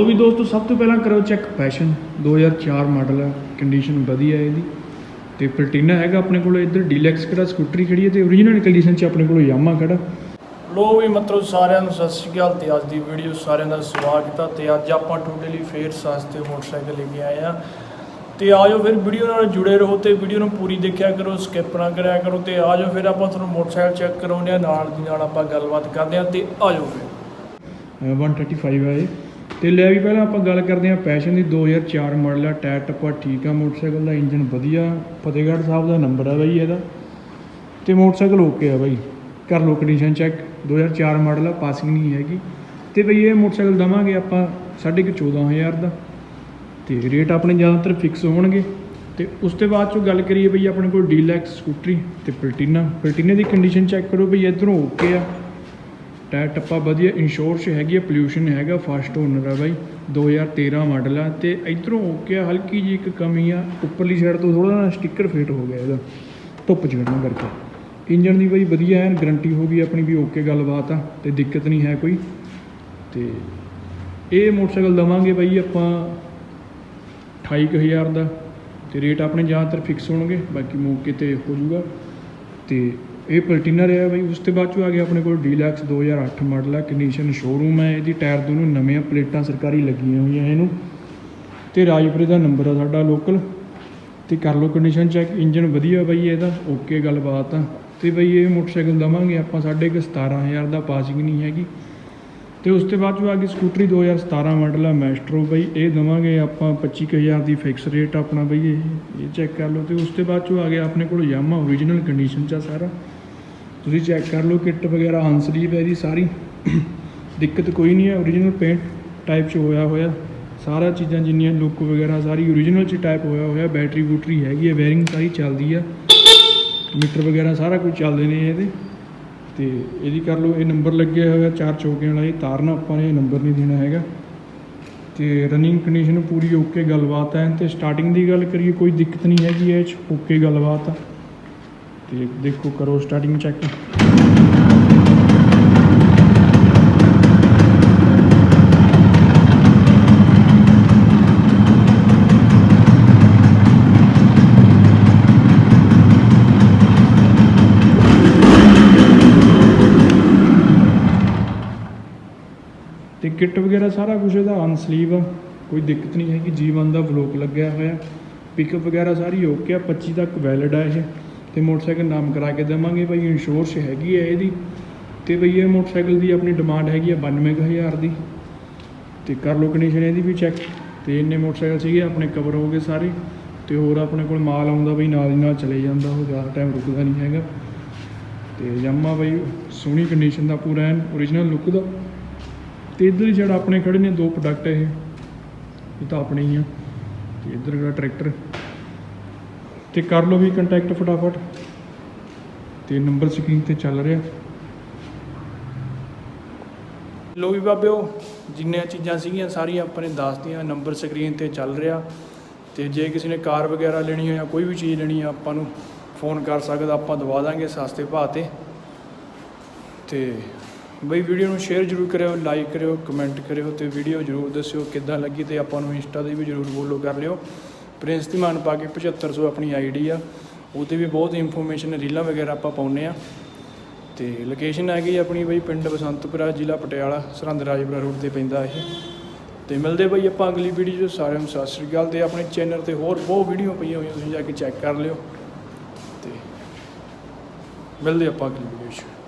ਉਹ ਵੀ ਦੋਸਤੋ ਸਭ ਤੋਂ ਪਹਿਲਾਂ ਕਰੋ ਚੈੱਕ ਪੈਸ਼ਨ 2004 ਮਾਡਲ ਹੈ ਕੰਡੀਸ਼ਨ ਵਧੀਆ ਹੈ ਇਹਦੀ। ਤੇ ਪਲਟੀਨਾ ਹੈਗਾ ਆਪਣੇ ਕੋਲ ਇੱਧਰ ਡੀਲੈਕਸ ਕਿਹੜਾ ਸਕੂਟਰੀ ਖੜੀ ਹੈ ਤੇ ਓਰੀਜਨਲ ਕੰਡੀਸ਼ਨ 'ਚ ਆਪਣੇ ਕੋਲ ਯਾਮਾ ਖੜਾ। ਲੋ ਵੀ ਮਤਲਬ ਸਾਰਿਆਂ ਨੂੰ ਸਤਿ ਸ਼੍ਰੀ ਅਕਾਲ ਤੇ ਅੱਜ ਦੀ ਵੀਡੀਓ ਸਾਰਿਆਂ ਦਾ ਸਵਾਗਤ ਹੈ ਤੇ ਅੱਜ ਆਪਾਂ ਤੁਹਾਡੇ ਲਈ ਫੇਰ ਸਸਤੇ ਮੋਟਰਸਾਈਕਲ ਲੈ ਕੇ ਆਏ ਆ। ਤੇ ਆਜੋ ਫਿਰ ਵੀਡੀਓ ਨਾਲ ਜੁੜੇ ਰਹੋ ਤੇ ਵੀਡੀਓ ਨੂੰ ਪੂਰੀ ਦੇਖਿਆ ਕਰੋ ਸਕਿਪ ਨਾ ਕਰਿਆ ਕਰੋ ਤੇ ਆਜੋ ਫਿਰ ਆਪਾਂ ਤੁਹਾਨੂੰ ਮੋਟਰਸਾਈਕਲ ਚੈੱਕ ਕਰਾਉਂਦੇ ਆ ਨਾਲ ਦੀ ਨਾਲ ਆਪਾਂ ਗੱਲਬਾਤ ਕਰਦੇ ਆ ਤੇ ਆਜੋ ਫਿਰ। ਅਹ 135 ਹੈ ਇਹ। ਤੇ ਲੈ ਵੀ ਪਹਿਲਾਂ ਆਪਾਂ ਗੱਲ ਕਰਦੇ ਹਾਂ ਪੈਸ਼ਨ ਦੀ 2004 ਮਾਡਲ ਆ ਟਾਇਰ ਟੱਪਾ ਠੀਕ ਆ, ਮੋਟਰਸਾਈਕਲ ਦਾ ਇੰਜਨ ਵਧੀਆ, ਫਤਿਹਗੜ੍ਹ ਸਾਹਿਬ ਦਾ ਨੰਬਰ ਆ ਬਾਈ ਇਹਦਾ। ਤੇ ਮੋਟਰਸਾਈਕਲ ਓਕੇ ਆ ਬਾਈ ਕਰ ਲੋ ਕੰਡੀਸ਼ਨ ਚੈੱਕ 2004 ਮਾਡਲ ਆ ਪਾਸਿੰਗ ਨਹੀਂ ਹੈਗੀ। ਤੇ ਬਈ ਇਹ ਮੋਟਰਸਾਈਕਲ ਦਵਾਂਗੇ ਆਪਾਂ ਸਾਢੇ ਕੁ 14000 ਦਾ। ਤੇ ਰੇਟ ਆਪਣੇ ਜ਼ਿਆਦਾਤਰ ਫਿਕਸ ਹੋਣਗੇ। ਤੇ ਉਸ ਤੋਂ ਬਾਅਦ ਚੋਂ ਗੱਲ ਕਰੀਏ ਬਈ ਆਪਣੇ ਕੋਲ ਡੀਲੈਕਸ ਸਕੂਟਰੀ ਤੇ ਪਲਟੀਨਾ ਪਲਟੀਨੇ ਦੀ ਕੰਡੀਸ਼ਨ ਚੈੱਕ ਕਰੋ ਬਈ, ਇਧਰੋਂ ਓਕੇ ਆ। ਟਾਇਰ ਟੱਪਾ ਵਧੀਆ ਇੰਸ਼ੋਰਸ ਹੈਗੀ ਆ ਪੋਲਿਊਸ਼ਨ ਹੈਗਾ ਫਸਟ ਓਨਰ ਆ ਬਾਈ 2013 ਮਾਡਲ ਆ ਤੇ ਇਧਰੋਂ ਓਕੇ ਆ ਹਲਕੀ ਜੀ ਇੱਕ ਕਮੀ ਆ, ਉੱਪਰਲੀ ਸਾਈਡ ਤੋਂ ਥੋੜਾ ਜਿਹਾ ਸਟicker ਫੇਟ ਹੋ ਗਿਆ ਇਹਦਾ, ਧੁੱਪ ਚੜਨ ਕਰਕੇ। ਇੰਜਨ ਦੀ ਬਾਈ ਵਧੀਆ ਐਨ ਗਰੰਟੀ ਹੋ ਗਈ ਆਪਣੀ ਵੀ ਓਕੇ ਗੱਲਬਾਤ ਆ, ਤੇ ਦਿੱਕਤ ਨਹੀਂ ਹੈ ਕੋਈ। ਤੇ ਇਹ ਮੋਟਰਸਾਈਕਲ ਦਵਾਂਗੇ ਬਾਈ ਆਪਾਂ 28000 ਦਾ, ਤੇ ਰੇਟ ਆਪਣੇ ਜ਼ਿਆਦਾਤਰ ਫਿਕਸ ਹੋਣਗੇ, ਬਾਕੀ ਮੌਕੇ ਤੇ ਹੋ ਜਾਊਗਾ। ਤੇ ਇਹ ਪਲਟੀਨਾ ਰਿਹਾ ਬਾਈ, ਉਸ ਤੋਂ ਬਾਅਦ ਚੋਂ ਆ ਗਿਆ ਆਪਣੇ ਕੋਲ ਡੀਲੈਕਸ 2008 ਮਾਡਲ ਆ ਕੰਡੀਸ਼ਨ ਸ਼ੋਰੂਮ ਹੈ ਇਹਦੀ ਟਾਇਰ ਦੋਨੋਂ ਨਵੇਂ ਪਲੇਟਾਂ ਸਰਕਾਰੀ ਲੱਗੀਆਂ ਹੋਈਆਂ ਇਹਨੂੰ। ਤੇ ਰਾਜਪੁਰੇ ਦਾ ਨੰਬਰ ਆ ਸਾਡਾ ਲੋਕਲ ਤੇ ਕਰ ਲਓ ਕੰਡੀਸ਼ਨ ਚੈੱਕ ਇੰਜਨ ਵਧੀਆ ਬਾਈ ਇਹਦਾ ਓਕੇ ਗੱਲਬਾਤ ਆ। ਤੇ ਬਈ ਇਹ ਮੋਟਰਸਾਈਕਲ ਦਵਾਂਗੇ ਆਪਾਂ ਸਾਡੇ ਕੁ 17000 ਦਾ ਪਾਸਿੰਗ ਨਹੀਂ ਹੈਗੀ। ਤੇ ਉਸ ਤੋਂ ਬਾਅਦ ਜੋ ਆ ਗਈ ਸਕੂਟਰੀ 2017 ਮਾਡਲ ਆ ਮੈਸਟਰੋ ਬਈ, ਇਹ ਦਵਾਂਗੇ ਆਪਾਂ 25000 ਦੀ ਫਿਕਸ ਰੇਟ ਆਪਣਾ ਬਈ, ਇਹ ਇਹ ਚੈੱਕ ਕਰ ਲਓ। ਤੇ ਉਸ ਤੋਂ ਬਾਅਦ ਜੋ ਆ ਗਿਆ ਆਪਣੇ ਕੋਲ ਯਾਮਾ ਓਰੀਜਨਲ ਕੰਡੀਸ਼ਨ ਚ ਆ ਸਾਰਾ। ਤੁਸੀਂ ਚੈੱਕ ਕਰ ਲਓ ਕਿੱਟ ਵਗੈਰਾ ਹੰਸਲੀਵ ਹੈ ਇਹਦੀ ਸਾਰੀ। ਦਿੱਕਤ ਕੋਈ ਨਹੀਂ ਹੈ ਓਰੀਜਨਲ ਪੇਂਟ ਟਾਈਪ ਚ ਹੋਇਆ ਹੋਇਆ। ਸਾਰਾ ਚੀਜ਼ਾਂ ਜਿੰਨੀਆਂ ਲੁੱਕ ਵਗੈਰਾ, ਸਾਰੀ ਓਰੀਜਨਲ ਚ ਟਾਈਪ ਹੋਇਆ ਹੋਇਆ ਬੈਟਰੀ ਬੂਟਰੀ ਹੈਗੀ ਹੈ ਬੈਰਿੰਗ ਸਾਰੀ ਚੱਲਦੀ ਆ। ਮੀਟਰ ਵਗੈਰਾ ਸਾਰਾ ਕੁਝ ਚੱਲਦੇ ਨੇ ਇਹਦੇ। ਤੇ ਇਹਦੀ ਕਰ ਲਓ, ਇਹ ਨੰਬਰ ਲੱਗਿਆ ਹੋਇਆ, ਚਾਰ ਚੌਕਿਆਂ ਵਾਲਾ, ਇਹ ਤਾਰਨਾ ਆਪਾਂ ਨੇ, ਇਹ ਨੰਬਰ ਨਹੀਂ ਦੇਣਾ ਹੈਗਾ। ਤੇ ਰਨਿੰਗ ਕੰਡੀਸ਼ਨ ਪੂਰੀ ਓਕੇ ਗੱਲਬਾਤ ਹੈ ਤੇ ਸਟਾਰਟਿੰਗ ਦੀ ਗੱਲ ਕਰੀਏ, ਕੋਈ ਦਿੱਕਤ ਨਹੀਂ ਹੈਗੀ, ਇਹ 'ਚ ਓਕੇ ਗੱਲਬਾਤ ਆ। ਤੇ ਦੇਖੋ ਕਰੋ ਸਟਾਰਟਿੰਗ ਚੈੱਕ ਤੇ ਕਿੱਟ ਵਗੈਰਾ ਸਾਰਾ ਕੁਝ ਇਹਦਾ ਅਨਸਲੀਵ ਆ, ਕੋਈ ਦਿੱਕਤ ਨਹੀਂ ਹੈਗੀ, ਜੀਵਨ ਦਾ ਬਲੋਕ ਲੱਗਿਆ ਹੋਇਆ। ਪਿਕਅਪ ਵਗੈਰਾ ਸਾਰੀ ਓਕੇ ਆ 25 ਤੱਕ ਵੈਲਿਡ ਆ ਇਹ। ਤੇ ਮੋਟਰਸਾਈਕਲ ਨਾਮ ਕਰਾ ਕੇ ਦੇਵਾਂਗੇ ਭਾਈ ਇੰਸ਼ੋਰੈਂਸ ਹੈਗੀ ਹੈ ਇਹਦੀ। ਤੇ ਬਈ ਇਹ ਮੋਟਰਸਾਈਕਲ ਦੀ ਆਪਣੀ ਡਿਮਾਂਡ ਹੈਗੀ ਆ 92000 ਦੀ। ਤੇ ਕਰ ਲੋ ਕੰਡੀਸ਼ਨ ਇਹਦੀ ਵੀ ਚੈੱਕ ਤੇ ਇੰਨੇ ਮੋਟਰਸਾਈਕਲ ਸੀਗੇ, ਆਪਣੇ ਕਵਰ ਹੋ ਗਏ ਸਾਰੇ। ਤੇ ਹੋਰ ਆਪਣੇ ਕੋਲ ਮਾਲ ਆਉਂਦਾ ਬਈ ਨਾਲ ਦੀ ਨਾਲ ਚਲੇ ਜਾਂਦਾ, ਉਹ ਜ਼ਿਆਦਾ ਟਾਈਮ ਰੁਕਦਾ ਨਹੀਂ ਹੈਗਾ। ਤੇ ਯਾਮਾ ਬਈ ਸੋਹਣੀ ਕੰਡੀਸ਼ਨ ਦਾ ਪੂਰਾ ਐਨ ਓਰੀਜਨਲ ਲੁੱਕ ਦਾ। ਤੇ ਇੱਧਰ ਹੀ ਸਾਈਡ ਆਪਣੇ ਖੜੇ ਨੇ ਦੋ ਪ੍ਰੋਡਕਟ ਇਹ। ਇਹ ਤਾਂ ਆਪਣੇ ਹੀ ਆ। ਤੇ ਇੱਧਰ ਜਿਹੜਾ ਟਰੈਕਟਰ ਤੇ ਕਰ ਲਓ ਵੀ ਕੰਟੈਕਟ ਫਟਾਫਟ। ਤੇ ਨੰਬਰ ਸਕਰੀਨ ਤੇ ਚੱਲ ਰਿਹਾ। ਲੋ ਵੀ ਬਾਬਿਓ, ਜਿੰਨੀਆਂ ਚੀਜ਼ਾਂ ਸੀਗੀਆਂ ਸਾਰੀਆਂ ਆਪਾਂ ਨੇ ਦੱਸਤੀਆਂ ਨੰਬਰ ਸਕਰੀਨ ਤੇ ਚੱਲ ਰਿਹਾ। ਤੇ ਜੇ ਕਿਸੇ ਨੇ ਕਾਰ ਵਗੈਰਾ ਲੈਣੀ ਹੋਇਆ ਕੋਈ ਵੀ ਚੀਜ਼ ਲੈਣੀ ਆ, ਆਪਾਂ ਨੂੰ ਫੋਨ ਕਰ ਸਕਦਾ, ਆਪਾਂ ਦਵਾ ਦਾਂਗੇ ਸਸਤੇ ਭਾਅ ਤੇ। ਤੇ ਬਈ ਵੀਡੀਓ ਨੂੰ ਸ਼ੇਅਰ ਜ਼ਰੂਰ ਕਰਿਓ ਲਾਈਕ ਕਰਿਓ ਕਮੈਂਟ ਕਰਿਓ ਤੇ ਵੀਡੀਓ ਜ਼ਰੂਰ ਦੱਸਿਓ ਕਿੱਦਾਂ ਲੱਗੀ ਤੇ ਆਪਾਂ ਨੂੰ ਇੰਸਟਾ ਤੇ ਵੀ ਜ਼ਰੂਰ ਫੋਲੋ ਕਰ ਲਿਓ। ਪ੍ਰਿੰਸ ਦੀ ਮਾਨ ਪਾ ਕੇ 7500 ਆਪਣੀ ਆਈਡੀ ਆ। ਉਹਤੇ ਵੀ ਬਹੁਤ ਇਨਫੋਰਮੇਸ਼ਨ ਰੀਲਾਂ ਵਗੈਰਾ ਆਪਾਂ ਪਾਉਂਦੇ ਆ। ਤੇ ਲੋਕੇਸ਼ਨ ਹੈਗੀ ਆਪਣੀ ਬਈ ਪਿੰਡ ਬਸੰਤਪੁਰਾ, ਜ਼ਿਲ੍ਹਾ ਪਟਿਆਲਾ, ਸਰਹੰਦ ਰਾਜਪੁਰਾ ਰੋਡ ਤੇ ਪੈਂਦਾ ਇਹ। ਤੇ ਮਿਲਦੇ ਬਈ ਆਪਾਂ ਅਗਲੀ ਵੀਡੀਓ 'ਚ। ਸਾਰਿਆਂ ਨੂੰ ਸਤਿ ਸ਼੍ਰੀ ਅਕਾਲ ਤੇ ਆਪਣੇ ਚੈਨਲ ਤੇ ਹੋਰ ਬਹੁਤ ਵੀਡੀਓ ਪਈਆਂ ਹੋਈਆਂ, ਤੁਸੀਂ ਜਾ ਕੇ ਚੈੱਕ ਕਰ ਲਿਓ। ਤੇ ਮਿਲਦੇ ਆਪਾਂ ਅਗਲੀ ਵੀਡੀਓ 'ਚ।